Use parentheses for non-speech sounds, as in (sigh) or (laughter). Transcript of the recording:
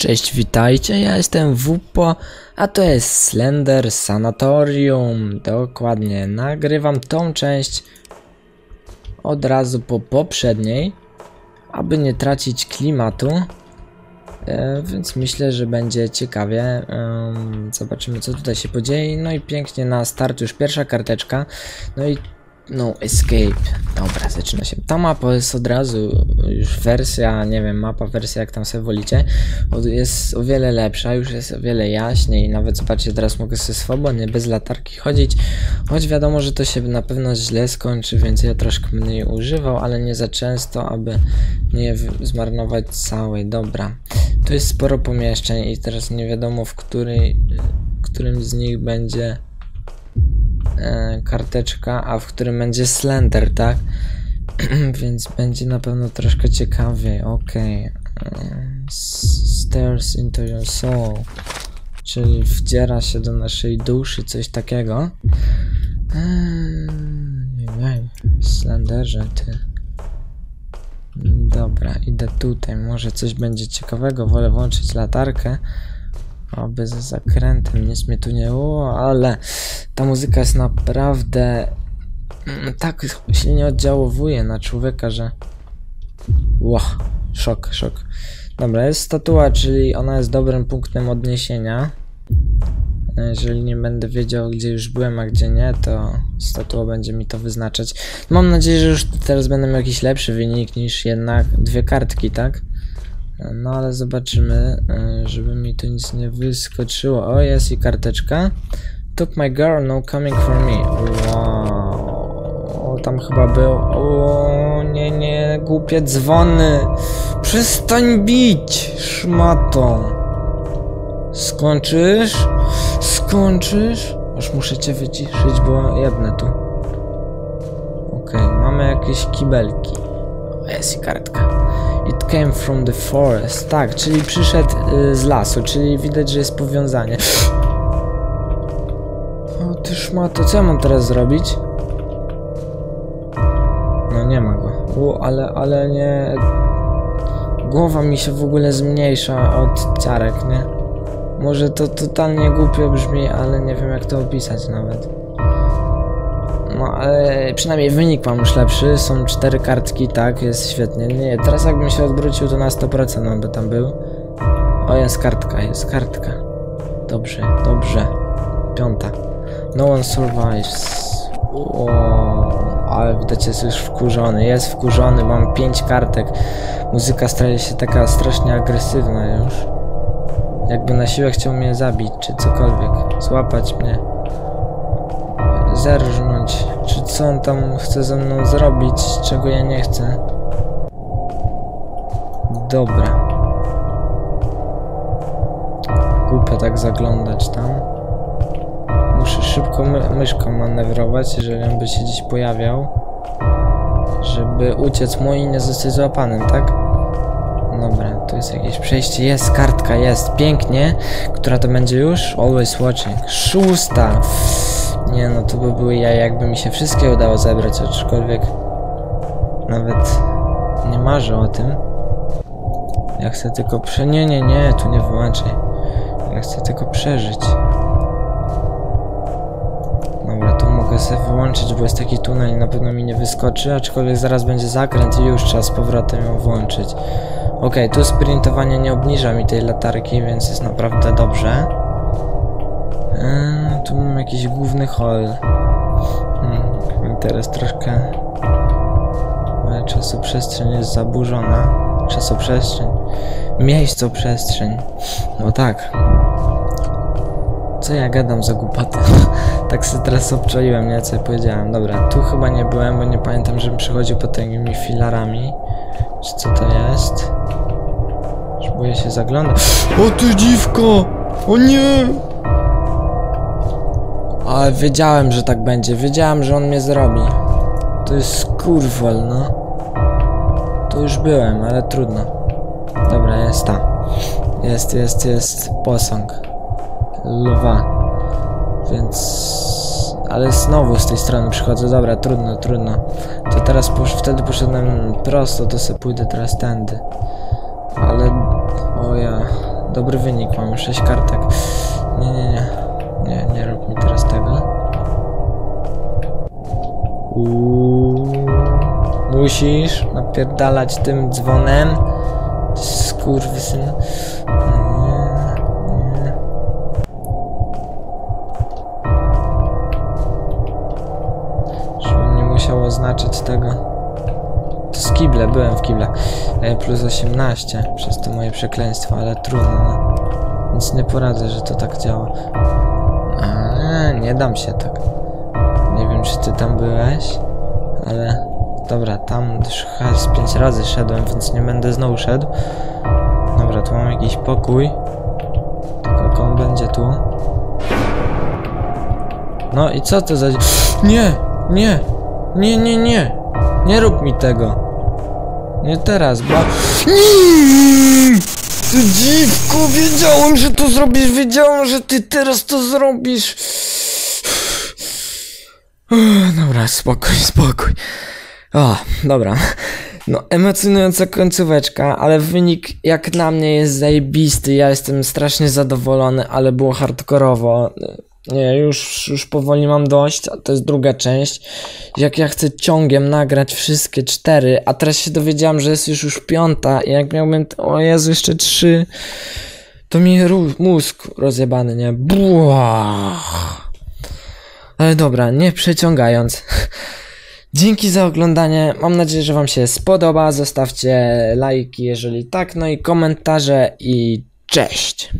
Cześć, witajcie, ja jestem Wupo, a to jest Slender Sanatorium. Dokładnie, nagrywam tą część od razu po poprzedniej, aby nie tracić klimatu. E, więc myślę, że będzie ciekawie. Em, zobaczymy, co tutaj się podzieje. No i pięknie na start już pierwsza karteczka. No i no escape. Dobra, zaczyna się. Ta mapa jest od razu już wersja, nie wiem, mapa, wersja, jak tam sobie wolicie. Jest o wiele lepsza, już jest o wiele jaśniej. Nawet zobaczcie, teraz mogę sobie swobodnie, bez latarki chodzić. Choć wiadomo, że to się na pewno źle skończy, więc ja troszkę jej używał, ale nie za często, aby nie zmarnować całej. Dobra. Tu jest sporo pomieszczeń i teraz nie wiadomo, w której, którym z nich będzie e, karteczka, a w którym będzie Slender, tak? (clears throat) Więc będzie na pewno troszkę ciekawiej. Okej. E, s- Stairs into your soul. Czyli wdziera się do naszej duszy, coś takiego. Eee, Ej, Slenderze, ty. Dobra, idę tutaj. Może coś będzie ciekawego. Wolę włączyć latarkę. Oby za zakrętem, nic mnie tu nie było, ale ta muzyka jest naprawdę mm, tak silnie oddziałowuje na człowieka, że Ło, szok, szok. Dobra, jest statua, czyli ona jest dobrym punktem odniesienia. Jeżeli nie będę wiedział, gdzie już byłem, a gdzie nie, to statua będzie mi to wyznaczać. Mam nadzieję, że już teraz będę miał jakiś lepszy wynik niż jednak dwie kartki, tak? No ale zobaczymy, y, żeby mi tu nic nie wyskoczyło. O, jest i karteczka. Took my girl, no coming for me. Wow. O, tam chyba był. O, nie, nie, głupie dzwony. Przestań bić, szmato. Skończysz? Skończysz? Już muszę cię wyciszyć, bo jebnę tu. Okej, mamy jakieś kibelki. O, jest i kartka. It came from the forest. Tak, czyli przyszedł y, z lasu, czyli widać, że jest powiązanie. O ty szmato, co ja mam teraz zrobić? No nie ma go. U, ale, ale nie... Głowa mi się w ogóle zmniejsza od ciarek, nie? Może to totalnie głupio brzmi, ale nie wiem jak to opisać nawet. No, ale przynajmniej wynik mam już lepszy. Są cztery kartki, tak, jest świetnie. Nie, teraz jakbym się odwrócił, to na 100% on by tam był. O, jest kartka, jest kartka. Dobrze, dobrze. Piąta. No one survives. O, ale widać jest już wkurzony. Jest wkurzony, mam pięć kartek. Muzyka staje się taka strasznie agresywna już. Jakby na siłę chciał mnie zabić, czy cokolwiek. Złapać mnie czy co on tam chce ze mną zrobić, czego ja nie chcę. Dobra. Głupio tak zaglądać tam. Muszę szybko my myszką manewrować, jeżeli on by się gdzieś pojawiał. Żeby uciec mu i nie zostać złapanym, tak? Dobra, tu jest jakieś przejście, jest kartka, jest, pięknie. Która to będzie już? Always watching. Szósta! Nie no, to by były ja, jakby mi się wszystkie udało zebrać, aczkolwiek nawet nie marzę o tym. Ja chcę tylko prze... Nie, nie, nie, tu nie wyłączaj. Ja chcę tylko przeżyć. Dobra, tu mogę sobie wyłączyć, bo jest taki tunel i na pewno mi nie wyskoczy, aczkolwiek zaraz będzie zakręt i już trzeba z powrotem ją włączyć. Okej, tu sprintowanie nie obniża mi tej latarki, więc jest naprawdę dobrze. Eee, tu mam jakiś główny hall. Hmm, teraz troszkę moja czasoprzestrzeń jest zaburzona. Czasoprzestrzeń. Miejscoprzestrzeń. No tak. Co ja gadam za głupoty? (laughs) tak sobie teraz obczaiłem, nie? Co ja powiedziałem. Dobra, tu chyba nie byłem, bo nie pamiętam, żebym przychodził pod takimi filarami. Czy co to jest? Już boję się zaglądać. (gasps) O ty dziwko! O nie! Ale wiedziałem, że tak będzie. Wiedziałem, że on mnie zrobi. To jest kurwol, no. Tu już byłem, ale trudno. Dobra, jest ta. Jest, jest, jest posąg. Lwa. Więc... Ale znowu z tej strony przychodzę. Dobra, trudno, trudno. To teraz posz... wtedy poszedłem prosto, to sobie pójdę teraz tędy. Ale... O ja... Dobry wynik, mam 6 kartek. Nie, nie, nie. Nie, nie rób mi teraz tego. Uuu. Musisz napierdalać tym dzwonem. Skurwysyn. Nie, nie. Żebym nie musiał oznaczyć tego. To z kible, byłem w kible. E, plus 18 przez to moje przekleństwo, ale trudno. No. Nic nie poradzę, że to tak działa. Nie dam się tak. Nie wiem, czy ty tam byłeś, ale dobra, tam już chyba z 5 razy szedłem, więc nie będę znowu szedł. Dobra, tu mam jakiś pokój. Tylko on będzie tu. No i co to za... Nie! Nie! Nie, nie, nie! Nie rób mi tego! Nie teraz, bo... Ty dziwko, wiedziałem, że to zrobisz, wiedziałem, że ty teraz to zrobisz. Dobra, spokój, (laughs) spokój. O, dobra. No, emocjonująca końcóweczka, ale wynik jak na mnie jest zajebisty. Ja jestem strasznie zadowolony, ale było hardkorowo. Nie, już, już powoli mam dość, a to jest druga część. Jak ja chcę ciągiem nagrać wszystkie cztery, a teraz się dowiedziałem, że jest już już piąta i jak miałbym, o Jezu, jeszcze trzy, to mi mózg rozjebany, nie? Błah. Ale dobra, nie przeciągając. (laughs) Dzięki za oglądanie. Mam nadzieję, że Wam się spodoba. Zostawcie lajki, jeżeli tak, no i komentarze i cześć.